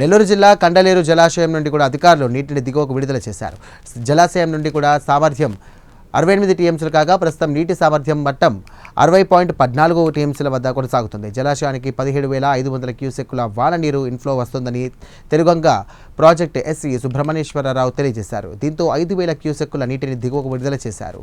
నెల్లూరు జిల్లా కండలేరు జలాశయం నుండి కూడా అధికారులు నీటిని దిగువకు విడుదల చేశారు. జలాశయం నుండి కూడా సామర్థ్యం అరవై ఎనిమిది టీఎంసీలు కాగా ప్రస్తుతం నీటి సామర్థ్యం మట్టం అరవై పాయింట్ పద్నాలుగు టీఎంసీల వద్ద కొనసాగుతుంది. జలాశయానికి పదిహేడు వేల ఐదు వందల క్యూసెక్కుల వాన నీరు ఇన్ఫ్లో వస్తుందని తెలుగంగ ప్రాజెక్ట్ ఎస్సీ సుబ్రహ్మణ్యేశ్వరరావు తెలియజేశారు. దీంతో ఐదు వేల క్యూసెక్కుల నీటిని దిగువకు విడుదల చేశారు.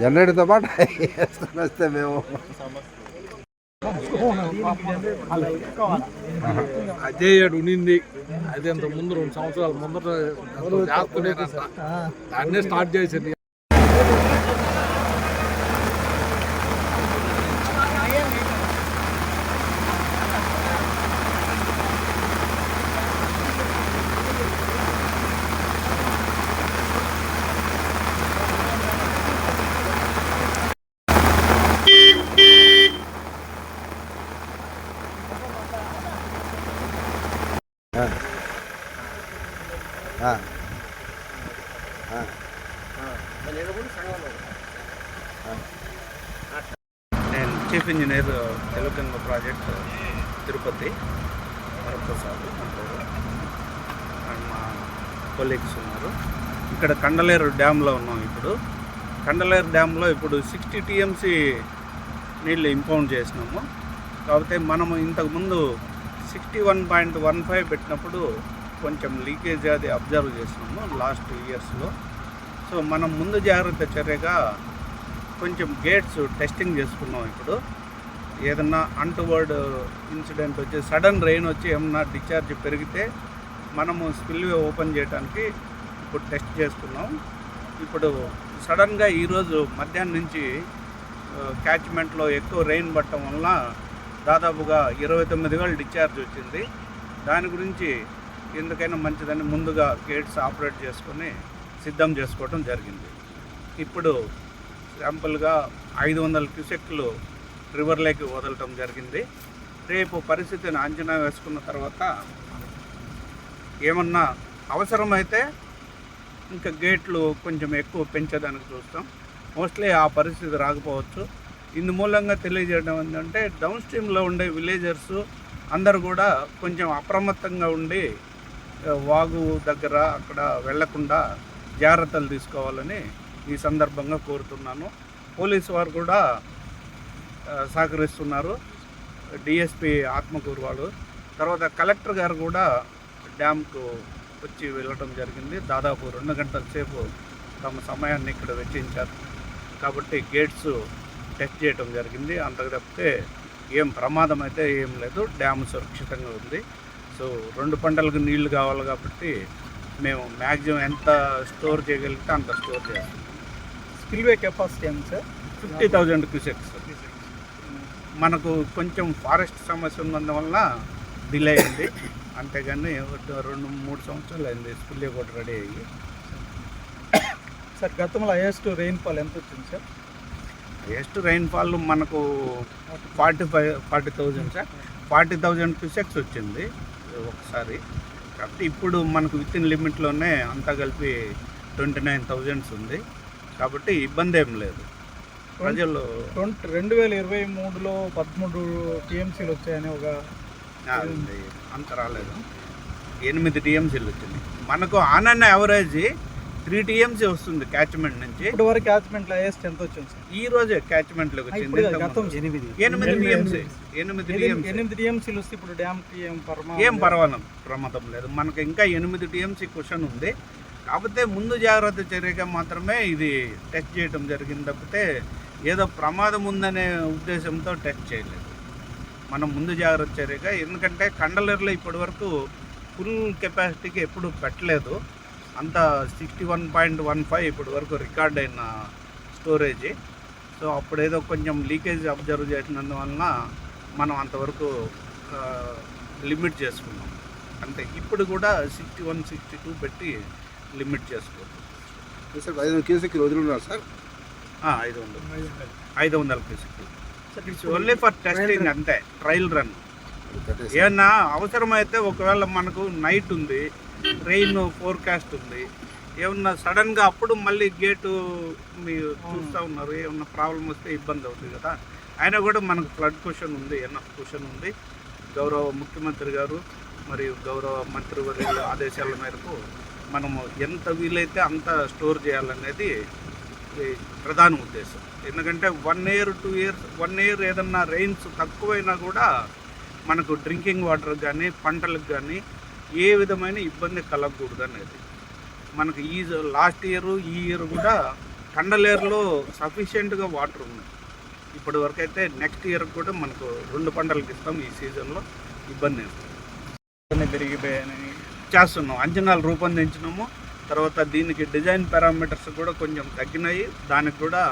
జనరేటర్తో పాటు వేసుకొని వస్తే మేము. అదే ఏడు ఉండింది అదే అంత ముందు రెండు సంవత్సరాల ముందర దాన్నే స్టార్ట్ చేసింది. నేను chief engineer Telugu Ganga project Tirupati Varaprasad and మా కొలీగ్స్ ఉన్నారు. ఇక్కడ కండలేరు డ్యాంలో ఉన్నాం ఇప్పుడు. కండలేరు డ్యామ్లో ఇప్పుడు సిక్స్టీ టీఎంసీ నీళ్ళు ఇంపౌండ్ చేసినాము. కాకపోతే మనము ఇంతకుముందు sixty one point one five పెట్టినప్పుడు కొంచెం లీకేజ్ అది అబ్జర్వ్ చేసినాము లాస్ట్ ఇయర్స్లో సో మనం ముందు జాగ్రత్త చర్యగా కొంచెం గేట్స్ టెస్టింగ్ చేసుకున్నాం ఇప్పుడు. ఏదన్నా అంటువర్డ్ ఇన్సిడెంట్ వచ్చి సడన్ రెయిన్ వచ్చి ఏమన్నా డిశ్చార్జ్ పెరిగితే మనము స్పిల్వే ఓపెన్ చేయడానికి ఇప్పుడు టెస్ట్ చేసుకున్నాం ఇప్పుడు సడన్గా ఈరోజు మధ్యాహ్నం నుంచి క్యాచ్మెంట్లో ఎక్కువ రెయిన్ పట్టడం వలన దాదాపుగా ఇరవై తొమ్మిది వేలు డిశ్చార్జ్ వచ్చింది. దాని గురించి ఎందుకైనా మంచిదని ముందుగా గేట్స్ ఆపరేట్ చేసుకొని సిద్ధం చేసుకోవడం జరిగింది. ఇప్పుడు శాంపుల్గా ఐదు వందల క్యూసెక్లు రివర్లోకి వదలటం జరిగింది. రేపు పరిస్థితిని అంచనా వేసుకున్న తర్వాత ఏమన్నా అవసరమైతే ఇంకా గేట్లు కొంచెం ఎక్కువ పెంచేదానికి చూస్తాం. మోస్ట్లీ ఆ పరిస్థితి రాకపోవచ్చు. ఇందు మూలంగా తెలియజేయడం ఏంటంటే డౌన్ స్ట్రీమ్లో ఉండే విలేజర్స్ అందరు కూడా కొంచెం అప్రమత్తంగా ఉండి వాగు దగ్గర అక్కడ వెళ్ళకుండా జాగ్రత్తలు తీసుకోవాలని ఈ సందర్భంగా కోరుతున్నాను. పోలీసు వారు కూడా సహకరిస్తున్నారు. డిఎస్పి ఆత్మకూరు వాడు తర్వాత కలెక్టర్ గారు కూడా డ్యామ్కు వచ్చి వెళ్ళడం జరిగింది. దాదాపు రెండు గంటల సేపు తమ సమయాన్ని ఇక్కడ వెచ్చించారు. కాబట్టి గేట్స్ టెస్ట్ చేయడం జరిగింది. అంతకు తప్పితే ఏం ప్రమాదం అయితే ఏం లేదు. డ్యామ్ సురక్షితంగా ఉంది. సో రెండు పంటలకు నీళ్ళు కావాలి కాబట్టి మేము మ్యాక్సిమం ఎంత స్టోర్ చేయగలిగితే అంత స్టోర్ చేస్తాం. స్పిల్వే కెపాసిటీ ఎంత సార్? Fifty thousand cusecs. మనకు కొంచెం ఫారెస్ట్ సమస్య ఉన్నందువల్ల డిలే అయింది. అంతేగాని ఒక రెండు మూడు సంవత్సరాలు అయింది స్పిల్లే కూడా రెడీ అయ్యి. సార్ గతంలో హైయెస్ట్ రెయిన్ఫాల్ ఎంత వచ్చింది సార్? హైయెస్ట్ రైన్ఫాల్ మనకు forty five forty thousand sir. Forty thousand cusecs వచ్చింది. ఒకసారి. కాబట్టి ఇప్పుడు మనకు విత్ ఇన్ లిమిట్లోనే అంతా కలిపి ట్వంటీ నైన్ థౌజండ్స్ ఉంది. కాబట్టి ఇబ్బంది ఏం లేదు. ప్రజలు ట్వంటీ రెండు వేల ఇరవై మూడులో పదమూడు టీఎంసీలు వచ్చాయని ఒక. అంత రాలేదు. ఎనిమిది టీఎంసీలు వచ్చింది మనకు on and average three TMC వస్తుంది క్యాచ్మెంట్ నుంచి. ఇప్పటి వరకు క్యాచ్మెంట్లో హైయెస్ట్ ఎంత వచ్చింది సార్? ఈ రోజే క్యాచ్మెంట్లోకి ఇప్పుడు వచ్చింది గతం ఎనిమిది. ఎనిమిది టీఎంసీ. ఎనిమిది టీఎంసీ. ఎనిమిది టీఎంసీలు వస్తే ఇప్పుడు డ్యామ్కి ఏం పరమా ఏం పర్వాలేదు. ప్రమాదం లేదు. మనకు ఇంకా ఎనిమిది టీఎంసీ క్వశ్చన్ ఉంది. కాకపోతే ముందు జాగ్రత్త చర్యగా మాత్రమే ఇది టెస్ట్ చేయడం జరిగింది తప్పితే ఏదో ప్రమాదం ఉందనే ఉద్దేశంతో టెస్ట్ చేయలేదు. మనం ముందు జాగ్రత్త చర్యగా ఎందుకంటే కండలేరులో ఇప్పటి వరకు ఫుల్ కెపాసిటీకి ఎప్పుడు పెట్టలేదు. అంత sixty one point one five ఇప్పటి వరకు రికార్డ్ అయిన స్టోరేజ్. సో అప్పుడు ఏదో కొంచెం లీకేజ్ అబ్జర్వ్ చేసినందువలన మనం అంతవరకు లిమిట్ చేసుకున్నాం. అంతే. ఇప్పుడు కూడా సిక్స్టీ వన్ సిక్స్టీ టూ పెట్టి లిమిట్ చేసుకుంటాం సార్ ఐదు కేసుకి వదిలిన్నారు సార్ ఆ, ఐదు వందలు. ఐదు వందల కేసుకి ఇట్స్ ఓన్లీ ఫర్ టెస్టింగ్ అంతే. ట్రయల్ రన్ ఏమన్నా అవసరమైతే ఒకవేళ మనకు నైట్ ఉంది రెయిన్ ఫోర్కాస్ట్ ఉంది ఏమన్నా సడన్గా అప్పుడు మళ్ళీ గేటు మీరు చూస్తూ ఉన్నారు ఏమన్నా ప్రాబ్లం వస్తే ఇబ్బంది అవుతుంది కదా. అయినా కూడా మనకు ఫ్లడ్ క్వశ్చన్ ఉంది ఎన్ఎఫ్ క్వశ్చన్ ఉంది. గౌరవ ముఖ్యమంత్రి గారు మరియు గౌరవ మంత్రివర్యుల ఆదేశాల మేరకు మనము ఎంత వీలైతే అంత స్టోర్ చేయాలనేది ప్రధాన ఉద్దేశం. ఎందుకంటే one year two years one year ఏదన్నా రెయిన్స్ తక్కువైనా కూడా మనకు డ్రింకింగ్ వాటర్ కానీ పంటలకు కానీ ఏ విధమైన ఇబ్బంది కలగకూడదు అనేది. మనకు ఈ లాస్ట్ ఇయర్ ఈ ఇయర్ కూడా కండలేరులో సఫిషియెంట్గా వాటర్ ఉన్నాయి. ఇప్పటి వరకు అయితే నెక్స్ట్ ఇయర్ కూడా మనకు రెండు పంటలకు ఇస్తాం ఈ సీజన్లో ఇబ్బంది. అన్నీ పెరిగిపోయాయని చేస్తున్నాం. అంచనాలు రూపొందించినాము. తర్వాత దీనికి డిజైన్ పారామీటర్స్ కూడా కొంచెం తగ్గినాయి. దానికి కూడా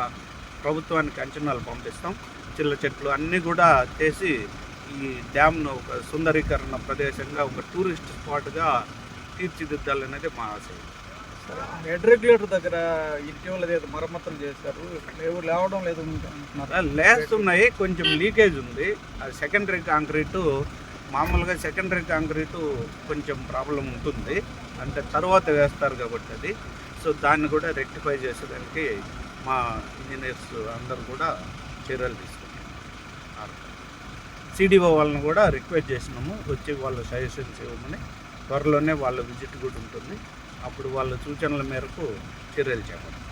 ప్రభుత్వానికి అంచనాలు పంపిస్తాం. చిల్ల చెట్లు అన్నీ కూడా చేసి ఈ డ్యామ్ను ఒక సుందరీకరణ ప్రదేశంగా ఒక టూరిస్ట్ స్పాట్గా తీర్చిదిద్దాలనేది మా ఆశయం హెడ్ రెగ్యులేటర్ దగ్గర ఇటీవల ఏదో మరమ్మతులు చేశారు. లేవు లేవడం లేదు లేస్తున్నాయి కొంచెం లీకేజ్ ఉంది. అది సెకండరీ కాంక్రీటు మామూలుగా సెకండరీ కాంక్రీటు కొంచెం ప్రాబ్లం ఉంటుంది. అంటే తర్వాత వేస్తారు కాబట్టి అది. సో దాన్ని కూడా రెక్టిఫై చేసేదానికి మా ఇంజనీర్స్ అందరూ కూడా చర్యలు తీసుకుంటారు సిడిఓ వాళ్ళని కూడా రిక్వెస్ట్ చేసినాము. వచ్చి వాళ్ళు సజెషన్స్ ఇవ్వమని. త్వరలోనే వాళ్ళ విజిట్ కూడా ఉంటుంది. అప్పుడు వాళ్ళ సూచనల మేరకు చర్యలు చేపడతాం.